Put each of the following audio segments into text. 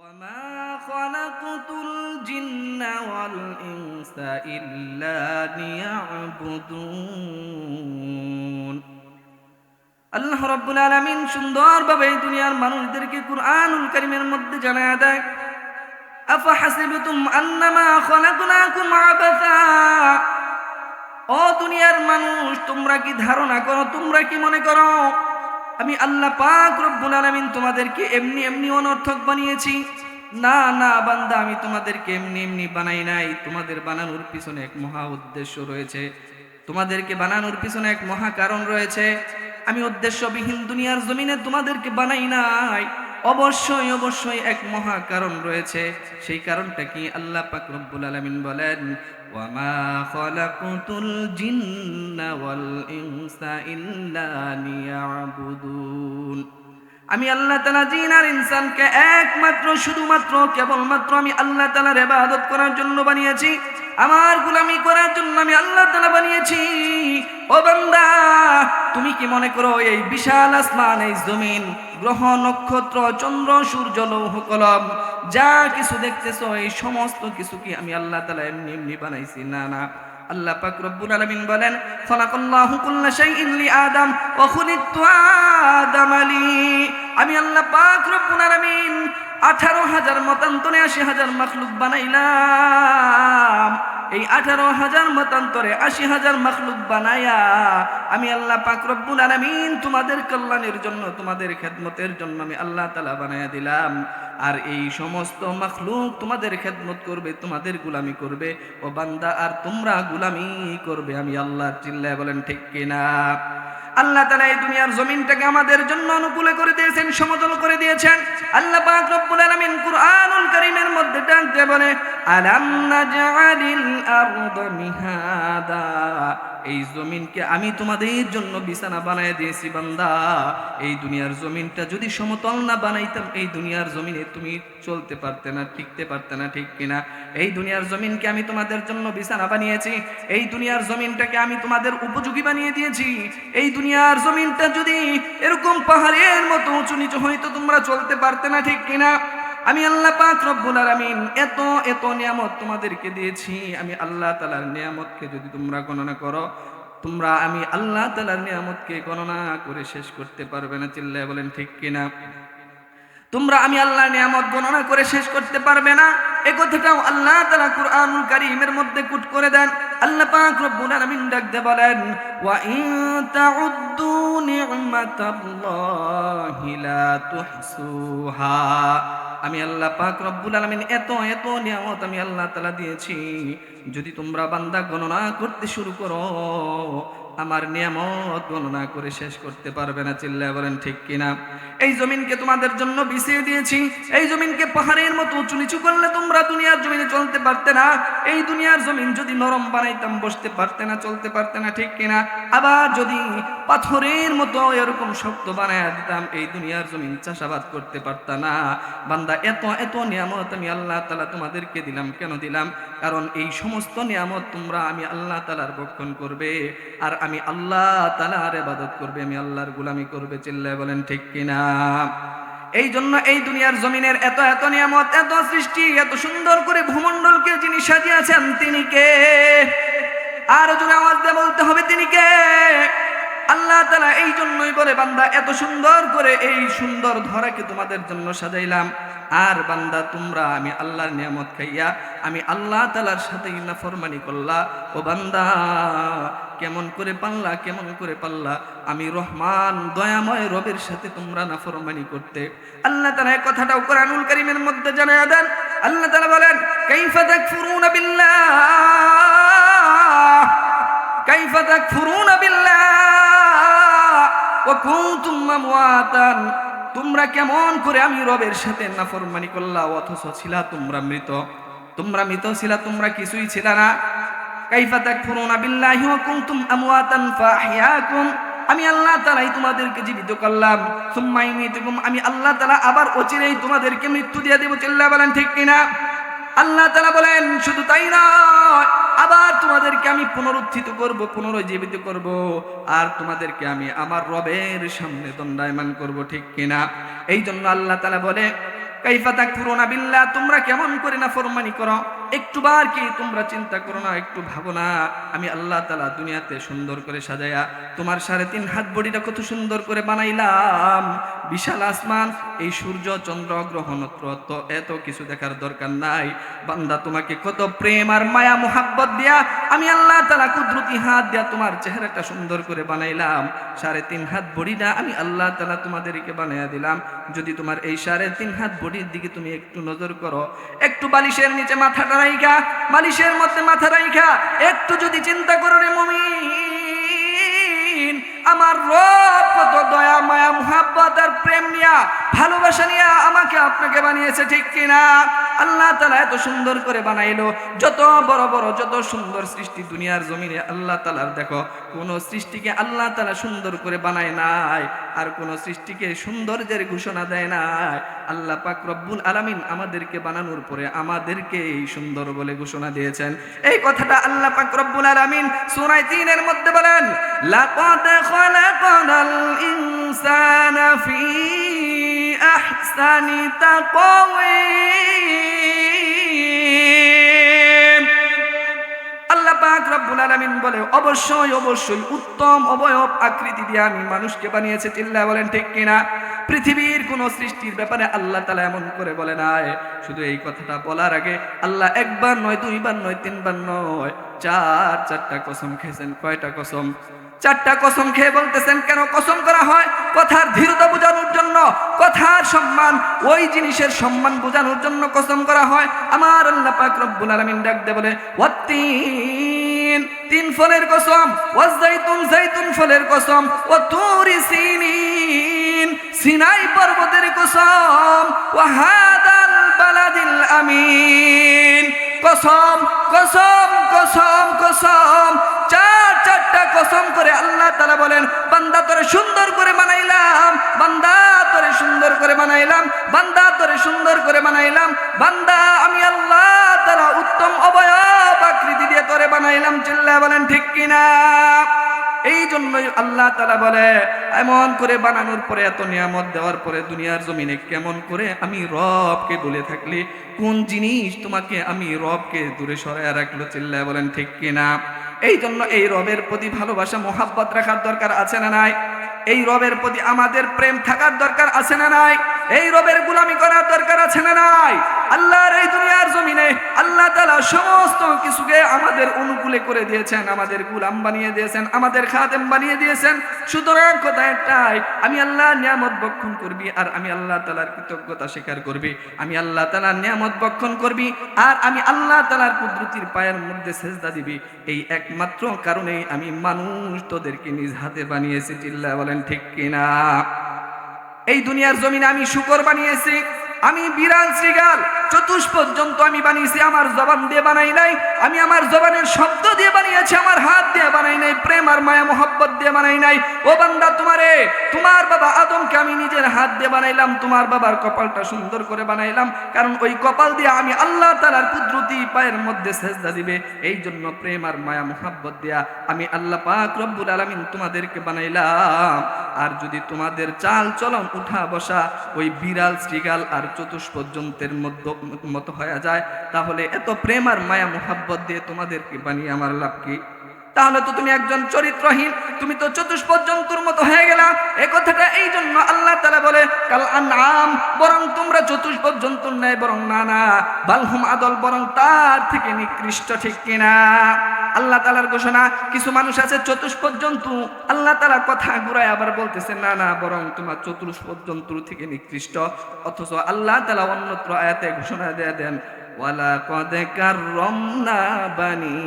وما خلقت الجن والإنس إلا ليعبدون আল্লাহ রব্বুল আলমিন সুন্দরভাবে এই দুনিয়ার মানুষদেরকে কুরআনুল কারিমের মধ্যে জানায় দেয় আফা হাসিবতুম আন্নামা খলাকনাকুম আবাসা ও দুনিয়ার মানুষ তোমরা কি ধারণা করো তোমরা কি মনে করো আমি আল্লাহ পাক রব্বুল আলামিন তোমাদেরকে এমনি এমনি অনর্থক বানিয়েছি। না না, বান্দা, আমি তোমাদেরকে এমনি এমনি বানাই নাই। তোমাদের বানানোর পিছনে এক মহা উদ্দেশ্য রয়েছে। তোমাদেরকে বানানোর পিছনে এক মহা কারণ রয়েছে। আমি উদ্দেশ্যবিহীন দুনিয়ার জমিনে তোমাদেরকে বানাই নাই। অবশ্যই অবশ্যই এক মহা কারণ রয়েছে। সেই কারণটা কি আল্লাহ পাক রব্বুল আলামিন বলেন, ওয়ামা খলাকুতুল জিন্না ইনসা ইল্লা লিয়াবুদুন। আমি আল্লাহ তালা জিন আর ইনসানকে একমাত্র, শুধুমাত্র, কেবলমাত্র আমি আল্লাহ তালার ইবাদত করার জন্য বানিয়েছি। আমার গুলামি করার জন্য আমি আল্লাহ তালা বানিয়েছি। ও বান্দা, তুমি কি মনে করো এই বিশাল আসমান, এই জমিন, গ্রহ, নক্ষত্র, চন্দ্র, সূর্য, লৌহ, কলম, যা কিছু দেখতেছ, এই সমস্ত কিছু কি আমি আল্লাহ তালা এমনি এমনি বানাইছি? না না। আল্লাহ পাক রব্বুল আলামিন বলেন ফালাকাল্লাহু কুল্লা শাইইন লি আদম ওয়া খুলিকতু আদম আলি আমি আল্লাহ পাক রব্বুল আলামিন আঠারো হাজার মতান্তরে আশি হাজার মাখলুক বানাইলাম। এই আঠারো হাজার মতান্তরে আশি হাজার মাখলুক বানায়া আমি আল্লাহ পাক রব্বুল আলামিন তোমাদের কল্যাণের জন্য, তোমাদের খেদমতের জন্য আমি আল্লাহ তালা বানায়া দিলাম। আর এই সমস্ত মাখলুক তোমাদের খেদমত করবে, তোমাদের গুলামি করবে। ও বান্দা, আর তোমরা গুলামি করবে, আমি আল্লাহ চিল্লায় বলেন ঠিক কিনা? আল্লাহ তালা এই দুনিয়ার জমিনটাকে আমাদের জন্য অনুকূলে করে দিয়েছেন, সমতল করে দিয়েছেন। আল্লাহ পাক রব্বুল আলামিন কুরআনুল কারীমের মধ্যে ডাক দিয়ে বলে আলাম নাজআলিল আরদ মিহাদা। এই জমিনকে আমি তোমাদের জন্য বিছানা বানায় দিয়েছি, বান্দা। এই দুনিয়ার জমিনটা যদি সমতল না বানাইতাম, এই দুনিয়ার জমিনে তুমি চলতে পারতে না, টিকতে পারতে না, ঠিক কিনা? এই দুনিয়ার জমিনকে আমি তোমাদের জন্য বিছানা বানিয়েছি। এই দুনিয়ার জমিনটাকে আমি তোমাদের উপযোগী বানিয়ে দিয়েছি। এই দুনিয়ার জমিনটা যদি এরকম পাহাড়ের মতো উঁচু নিচু হয়তো তোমরা চলতে পারতে না, ঠিক কিনা? আমি আল্লাহ পাক রব্বুল আলামিন এত এত নিয়ামত তোমাদেরকে দিয়েছি। আমি আল্লাহ তালার নিয়ামতকে যদি তোমরা গণনা করো, তোমরা আমি আল্লাহ তালার নিয়ামতকে গণনা করে শেষ করতে পারবে না চিল্লায় বলেন ঠিক কিনা? তোমরা আমি আল্লাহ নিয়ামত গণনা করে শেষ করতে পারবে না। এ কথাটাও আল্লাহ তাআলা কুরআনুল কারীমের মধ্যে কুট করে দেন। আল্লাহ পাক রব্বুল আলামিন ডাক দিয়ে বলেন, ওয়া ইন তাউদ্দু নি'মাতাল্লাহি লা তুহসুহা। আমি আল্লাহ পাক রব্বুল আলমিন এত এত নিয়ামত আমি আল্লাহ তালা দিয়েছি। যদি তোমরা বান্দা গণনা করতে শুরু করো আমার নিয়ামত গণনা করে শেষ করতে পারবে না, চিল্লায় বলেন, ঠিক কিনা? এই জমিনকে তোমাদের জন্য বিছিয়ে দিয়েছি। এই জমিনকে পাহাড়ের মতো উঁচু নিচু করলে তোমরা দুনিয়ার জমিনে চলতে পারতে না। এই দুনিয়ার জমিন যদি নরম বানাইতাম, বসতে পারতে না, চলতে পারতে না, ঠিক কিনা? আবার যদি পাথরের মতো এরকম শক্ত বানায় দিতাম, এই দুনিয়ার জমিন চাষাবাদ করতে পারত না। বান্দা, এত এত নিয়ামত আমি আল্লাহ তালা তোমাদেরকে দিলাম, কেন দিলাম? কারণ এই সমস্ত নিয়ামত তোমরা আমি আল্লাহ তালার ভক্ষণ করবে। আর আমি আল্লাহ তালার এবাদত করবে, আমি আল্লাহর গুলামি করবে, চিল্লায় বলেন ঠিক কিনা? এই জন্য এই দুনিয়ার জমিনের এত এত নিয়ামত, এত সৃষ্টি, এত সুন্দর করে ভূমণ্ডলকে যিনি সাজিয়েছেন, তিনি কে? আর জোরে আওয়াজ দিয়ে বলতে হবে, তিনি কে? আল্লাহ তালা এই জন্যই বলে, বান্দা, এত সুন্দর করে এই সুন্দর ধরাকে তোমাদের জন্য সাজাইলাম। আর বান্দা, তোমরা আমি আল্লাহর নিয়ামত খাইয়া আমি আল্লাহ তালার সাথেই না ফরমানি করলা। ও বান্দা, কেমন করে পাল্লা কেমন করে পাল্লা আমি রহমান, দয়াময় রবের সাথে তোমরা না ফরমানি করতে। আল্লাহ তালা কথাটাও কোরআনুল করিমের মধ্যে জানায় দেন। আল্লাহ তালা বলেন, কাইফা তাকফুরুনা বিল্লাহ, কাইফা তাকফুরুনা বিল্লাহ। কুনতুম আমওয়াতান তোমরা কেমন করে আমি রবের সাথে নাফরমানি করলা, অথচ ছিলা তোমরা মৃত। তোমরা মৃত ছিলা, তোমরা কিছুই ছিল না। কাইফা তাকফুরুনা বিল্লাহি ওয়া কুনতুম আমওয়াতান ফাহিয়াকুম আমি আল্লাহ তালাই তোমাদেরকে জীবিত করলাম। সুম্মা ইমিতুকুম আমি আল্লাহ তাআলা আবার অচিরেই তোমাদেরকে মৃত্যু দিয়ে দেব, চিল্লা বলেন ঠিক কিনা? আল্লাহ তাআলা বলেন, শুধু তাই নয় আবার তোমাদেরকে আমি পুনরুত্থিত করব, পুনরুজ্জীবিত করব, আর তোমাদেরকে আমি আমার রবের সামনে দণ্ডায়মান করব, ঠিক কিনা? এই জন্য আল্লাহ তাআলা বলে, কাইফা তাকফুরুনা বিল্লাহ, তোমরা কেমন করে না ফরমানি করো? একটু বার কি তোমরা চিন্তা করো না, একটু ভাবো না। আমি আল্লাহ তালা দুনিয়াতে সুন্দর করে সাজায়া তোমার সাড়ে তিন হাত বডিটা কত সুন্দর করে বানাইলাম। বিশাল আসমান, এই সূর্য, চন্দ্র, গ্রহ, নক্ষত্র, এত কিছু দেখার দরকার নাই। বান্দা তোমাকে কত প্রেম আর মায়া, মোহাব্বত দিয়া আমি আল্লাহ তালা কুদরতি হাত দিয়া তোমার চেহারাটা সুন্দর করে বানাইলাম। সাড়ে তিন হাত বডিটা আমি আল্লাহ তালা তোমাদেরকে বানাইয়া দিলাম। যদি তোমার এই সাড়ে তিন হাত বডির দিকে তুমি একটু নজর করো, একটু বালিশের নিচে মাথাটা রাইখা বালিশের মধ্যে মাথা রাইখা একটু যদি চিন্তা করো রে মমিন, আমার রব কত দয়া, মায়া, মোহাব্বত আর প্রেম নিয়া ভালোবাসা নিয়া আমাকে আপনাকে বানিয়েছে, ঠিক কিনা? আল্লাহ তালা এত সুন্দর করে বানাইলো, যত বড় বড়, যত সুন্দর সৃষ্টি দুনিয়ার জমিনে আল্লাহ তালার দেখো, কোন সৃষ্টিকে আল্লাহ তালা সুন্দর করে বানায় নাই, আর কোন সৃষ্টিকে সৌন্দর্যের ঘোষণা দেয় নাই। আল্লাহ পাক রব্বুল আলামিন আমাদেরকে বানানোর পরে আমাদেরকে এই সুন্দর বলে ঘোষণা দিয়েছেন। এই কথাটা আল্লাহ পাক রব্বুল আলামিন সূরা 3 এর মধ্যে বলেন, লাকাদ খালাকানাল ইনসানা ফি আহসানি তাকওয়িম আল্লাহ পাক রব্বুল আলামিন বলে, অবশ্যই অবশ্যই উত্তম অবয়ব আকৃতি দিয়ে আমি মানুষকে বানিয়েছে। চিল্লা বলেন, ঠিক কিনা? পৃথিবীর কোন সৃষ্টির ব্যাপারে আল্লাহ তালা এমন করে বলে নাই। শুধু এই কথাটা বলার আগে আল্লাহ একবার নয়, দুইবার নয়, তিনবার নয়, চার, চারটা কসম খেয়েছেন, কয়টা কসম? চারটা কসম খেয়ে বলতেছেন, কেন কসম করা হয়? কথার ধীরতা বোঝানোর জন্য, কথার সম্মান, ওই জিনিসের সম্মান বোঝানোর জন্য কসম করা হয়। আমার আল্লাহ পাক রব্বুল আলামিন ডাক দে বলে, ওয়াত্তিন, তিন ফলের কসম ওয়াজাইতুন জাইতুন ফলের কসম ও তুরি সিনিন, সিনাই পর্বতের কসম, ওয়াহাদাল বালাদিল আমিন। কসম কসম কসম। কসম করে আল্লাহ তালা বলেন, বান্দা তোরে সুন্দর করে বানাইলাম বান্দা তোরে সুন্দর করে বানাইলাম বান্দা তোরে সুন্দর করে বানাইলাম বান্দা আমি আল্লাহ তালা উত্তম অবয়ব আকৃতি দিয়ে তোরে বানাইলাম চিল্লা বলেন ঠিক কিনা? এই জন্যই আল্লাহ তালা বলে, এমন করে বানানোর পরে, এত নিয়ামত দেওয়ার পরে দুনিয়ার জমিনে কেমন করে আমি রবকে বলে থাকলে, কোন জিনিস তোমাকে আমি রবকে দূরে সরাইয়া রাখল, চিল্লায় বলেন ঠিক কিনা? এই জন্য এই রবের প্রতি ভালোবাসা মোহাব্বত রাখার দরকার আছে না নাই? এই রবের প্রতি আমাদের প্রেম থাকার দরকার আছে না নাই? এই রবের গুলামি করার দরকার আছে না নাই? আল্লাহর এই দুনিয়ার জমিনে আল্লাহ তালা সমস্ত কিছুকে আমাদের অনুকূলে করে দিয়েছেন, আমাদের গুলাম বানিয়ে দিয়েছেন, আমাদের খাদেম বানিয়ে দিয়েছেন। সুতরাং কথা একটাই, আমি আল্লাহ নিয়ামত বক্ষণ করবি আর আমি আল্লাহ তালার কৃতজ্ঞতা স্বীকার করবি। আমি আল্লাহ তালার নিয়ামত বক্ষণ করবি আর আমি আল্লাহ তালার কুদরতির পায়ের মধ্যে সেজদা দিবি। এই একমাত্র কারণেই আমি মানুষ তোদেরকে নিজ হাতে বানিয়েছি চিল্লা বলেন ঠিক কিনা? এই দুনিয়ার জমিনে আমি শুকর বানিয়েছি আমি বিড়াল শ্রীগাল চতুষ পর্যন্ত আমি বানিয়েছি, আমার জবান দিয়ে বানাই নাই, আমি আমার জবানের শব্দ দিয়ে বানিয়েছি, আমার হাত দিয়ে বানাই নাই, প্রেম আর মায়া, মোহব্বত দিয়ে বানাই নাই। ও বান্দা তোমারে, তোমার বাবা আদমকে আমি নিজের হাত দিয়ে বানাইলাম, তোমার বাবার কপালটা সুন্দর করে বানাইলাম, কারণ ওই কপাল দিয়ে আমি আল্লাহ তালার কুদরতি পায়ের মধ্যে সেজদা দিবে এই জন্য প্রেম আর মায়া, মোহাব্বত দিয়া আমি আল্লাহ পাক রব্বুল আলামিন তোমাদেরকে বানাইলাম। আর যদি তোমাদের চাল চলন উঠা বসা, ওই বিড়াল শ্রীগাল আর চতুষ পর্যন্তের মধ্য মতো হয়ে যায়, তাহলে এত প্রেম আর মায়া, মোহাব্বত দিয়ে তোমাদেরকে বানিয়ে আমার লাভ কি? তাহলে তো তুমি একজন চরিত্রহীন, তুমি তো চতুষ পর্যন্তর মতো হয়ে গেলা। এ কথাটা এই জন্য আল্লাহ তালা বলে, কাল আনাম বরং তোমরা চতুষ পর্যন্ত নেয় বরং না না, বালহুম আদল, বরং তার থেকে নিকৃষ্ট ঠিক কিনা? আল্লাহ তালার ঘোষণা, কিছু মানুষ আছে চতুষ পর্যন্ত আল্লাহ তালা কথা ঘুরায় আবার বলতেছে, না না, বরং তোমার চতুর্শ পর্যন্ত থেকে নিকৃষ্ট। অথচ আল্লাহ তালা অন্যত্র আয়াতে ঘোষণা দেয়া দেন ওয়ালা কদে কার কাররামনা বানি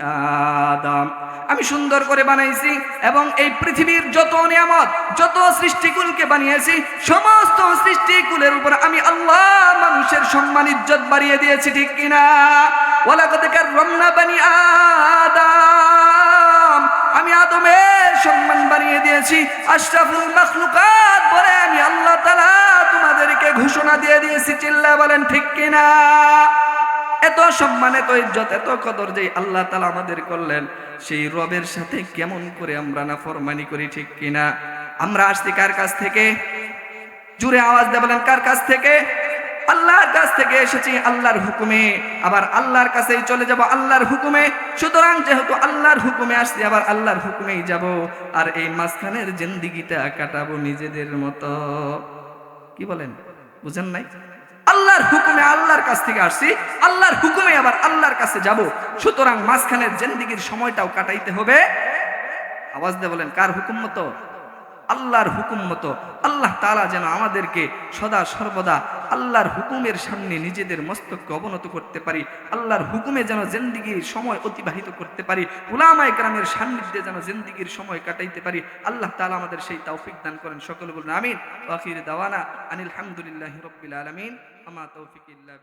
আদম। আমি সুন্দর করে বানাইছি এবং এই পৃথিবীর যত নিয়ামত, যত সৃষ্টিকুলকে বানিয়েছি, সমস্ত সৃষ্টিকুলের উপর আমি আল্লাহ মানুষের সম্মান, ইজ্জত বাড়িয়ে দিয়েছি, ঠিক কিনা? ওয়ালাকদ রমনা বানি আদম। আমি আদমের সম্মান বানিয়ে দিয়েছি। আশরাফুল মাখলুকাত বলে আমি আল্লাহ তালা তোমাদেরকে ঘোষণা দিয়ে দিয়েছি। চিল্লা বলেন, ঠিক কিনা? এত সম্মান, এত ইজ্জত, এত কদর যে আল্লাহ তালা আমাদের করলেন, সেই রবের সাথে কেমন করে আমরা না ফরমানি করি ঠিক কিনা? আমরা আসছি কার কাছ থেকে? জুড়ে আওয়াজ দিয়ে বলেন, কার কাছ থেকে? আল্লাহর কাছ থেকে এসেছি, আল্লাহর হুকুমে। আবার আল্লাহর কাছেই চলে যাব, আল্লাহর হুকুমে। সুতরাং যেহেতু আল্লাহর হুকুমে আসছি, আবার আল্লাহর হুকুমেই যাব। আর এই মাঝখানের জিন্দিগিটা কাটাবো নিজেদের মতো। কি বলেন? বুঝেন নাই? আল্লাহর হুকুমে আল্লাহর কাছ থেকে আসছি, আল্লাহর হুকুমে আবার আল্লাহর কাছে যাব। সুতরাং মাঝখানের জেন্দিগির সময়টাও কাটাইতে হবে। আওয়াজ দিয়ে বলেন, কার হুকুম মতো? আল্লাহর হুকুম মতো আল্লাহ তালা যেন আমাদেরকে সদা সর্বদা আল্লাহর হুকুমের সামনে নিজেদের মস্তককে অবনত করতে পারি, আল্লাহর হুকুমে যেন জিন্দিগির সময় অতিবাহিত করতে পারি, উলামায়ে গ্রামের সান্নিধ্যে যেন জিন্দিগির সময় কাটাইতে পারি, আল্লাহ তালা আমাদের সেই তৌফিক দান করেন, সকলে বলুন আমিন। ওয়া আখির দাওয়ানা আনিল হামদুলিল্লাহি রাব্বিল আলামিন, আমা তৌফিক ইল্লা